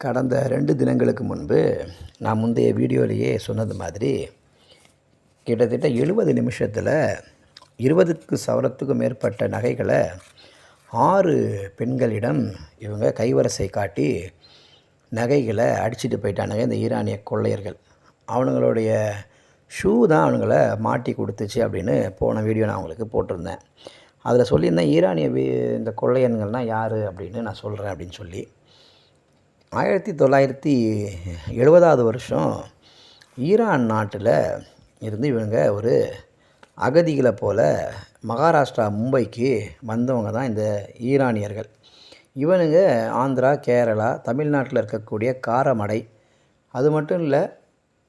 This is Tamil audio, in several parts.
கடந்த ரெண்டு தினங்களுக்கு முன்பு நான் முந்தைய வீடியோலேயே சொன்னது மாதிரி கிட்டத்தட்ட எழுபது நிமிஷத்தில் இருபதுக்கு சவரத்துக்கும் மேற்பட்ட நகைகளை ஆறு பெண்களிடம் இவங்க கைவரிசை காட்டி நகைகளை அடிச்சிட்டு போயிட்டானுங்க இந்த ஈரானிய கொள்ளையர்கள். அவனுங்களுடைய ஷூ தான் அவனுங்கள மாட்டி கொடுத்துச்சு அப்படின்னு போன வீடியோ நான் அவங்களுக்கு போட்டிருந்தேன். அதில் சொல்லியிருந்தேன் ஈரானிய வீ இந்த கொள்ளையன்கள்னால் யார்? அப்படின்னு நான் சொல்கிறேன் அப்படின்னு சொல்லி. ஆயிரத்தி தொள்ளாயிரத்தி எழுபதாவது வருஷம் ஈரான் நாட்டில் இருந்து இவங்க ஒரு அகதிகளை போல் மகாராஷ்டிரா மும்பைக்கு வந்தவங்க தான் இந்த ஈரானியர்கள். இவனுங்க ஆந்திரா கேரளா தமிழ்நாட்டில் இருக்கக்கூடிய காரமடை. அது மட்டும் இல்லை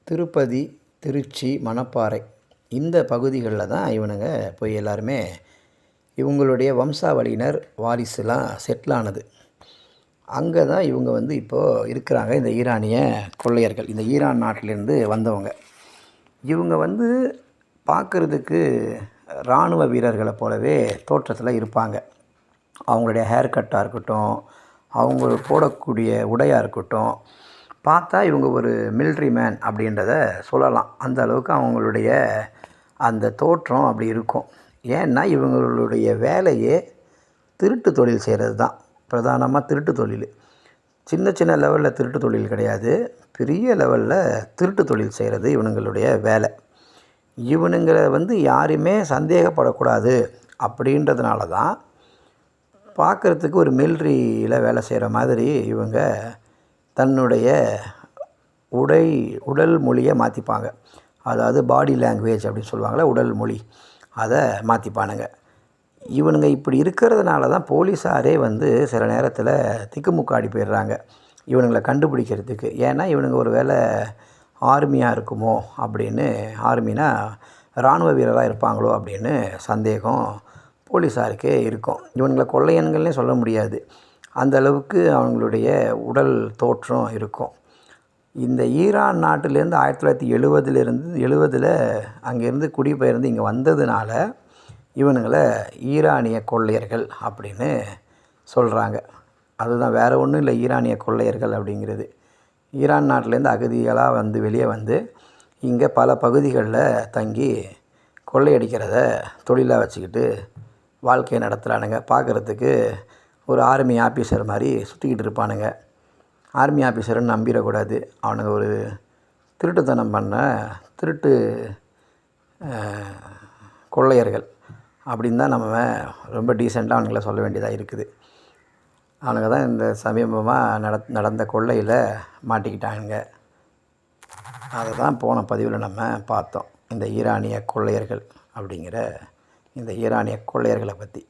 திருப்பதி திருச்சி மணப்பாறை இந்த பகுதிகளில் தான் இவனுங்க போய் எல்லாருமே இவங்களுடைய வம்சாவளியினர் வாரிசுலாம் செட்டில் ஆனது. அங்கே தான் இவங்க வந்து இப்போது இருக்கிறாங்க இந்த ஈரானிய கொள்ளையர்கள். இந்த ஈரான் நாட்டிலேருந்து வந்தவங்க. இவங்க வந்து பார்க்குறதுக்கு இராணுவ வீரர்களை போலவே தோற்றத்தில் இருப்பாங்க. அவங்களுடைய ஹேர் கட்டாக இருக்கட்டும் அவங்க போடக்கூடிய உடையாக இருக்கட்டும் பார்த்தா இவங்க ஒரு மிலிட்ரி மேன் அப்படின்றத சொல்லலாம். அந்த அளவுக்கு அவங்களுடைய அந்த தோற்றம் அப்படி இருக்கும். ஏன்னா இவங்களுடைய வேலையே திருட்டு தொழில் செய்கிறது தான் பிரதானமாக திருட்டு தொழில். சின்ன சின்ன லெவலில் திருட்டு தொழில் கிடையாது. பெரிய லெவலில் திருட்டு தொழில் செய்கிறது இவனுங்களுடைய வேலை. இவனுங்களை வந்து யாருமே சந்தேகப்படக்கூடாது அப்படின்றதுனால தான் பார்க்குறதுக்கு ஒரு மில்ட்ரியில் வேலை செய்கிற மாதிரி இவங்க தன்னுடைய உடை உடல் மொழியை மாற்றிப்பாங்க அதாவது பாடி லாங்குவேஜ் அப்படின்னு சொல்லுவாங்களே உடல் மொழி. அதை மாற்றிப்பானுங்க இவனுங்க இப்படி இருக்கிறதுனால தான் போலீஸாரே வந்து சில நேரத்தில் திக்குமுக்காடி போயிடுறாங்க. இவனுங்களை கண்டுபிடிக்கிறதுக்கு. ஏன்னா இவனுங்க ஒரு வேளை ஆர்மியாக இருக்குமோ அப்படின்னு ஆர்மினா இராணுவ வீரராக இருப்பாங்களோ அப்படின்னு சந்தேகம் போலீஸாருக்கே இருக்கும். இவனுங்களை கொள்ளையன்கள்னே சொல்ல முடியாது. அந்த அளவுக்கு அவங்களுடைய உடல் தோற்றம் இருக்கும். இந்த ஈரான் நாட்டிலேருந்து ஆயிரத்தி தொள்ளாயிரத்தி எழுபதுலேருந்து எழுபதில் அங்கேருந்து குடிபெயர்ந்து இங்கே வந்ததுனால இவனுங்களை ஈரானிய கொள்ளையர்கள் அப்படின்னு சொல்கிறாங்க அதுதான் வேறு ஒன்றும் இல்லை ஈரானிய கொள்ளையர்கள் அப்படிங்கிறது. ஈரான் நாட்டிலேருந்து அகதிகளாக வந்து வெளியே வந்து இங்கே பல பகுதிகளில் தங்கி கொள்ளையடிக்கிறத தொழிலாக வச்சுக்கிட்டு வாழ்க்கையை நடத்துகிறானுங்க பார்க்குறதுக்கு ஒரு ஆர்மி ஆஃபீஸர் மாதிரி சுற்றிக்கிட்டு இருப்பானுங்க. ஆர்மி ஆஃபீஸர்னு நம்பிடக்கூடாது. அவனுங்க ஒரு திருட்டுத்தனம் பண்ண திருட்டு கொள்ளையர்கள். அப்படின்னு தான் நம்ம ரொம்ப டீசெண்டாக அவனுங்களை சொல்ல வேண்டியதாக இருக்குது. அவனுங்க தான் இந்த சமீபமாக நட நடந்த கொள்ளையில் மாட்டிக்கிட்டானுங்க. அதை தான் போன பதிவில் நம்ம பார்த்தோம். இந்த ஈரானிய கொள்ளையர்கள் அப்படிங்கிற இந்த ஈரானிய கொள்ளையர்களை பற்றி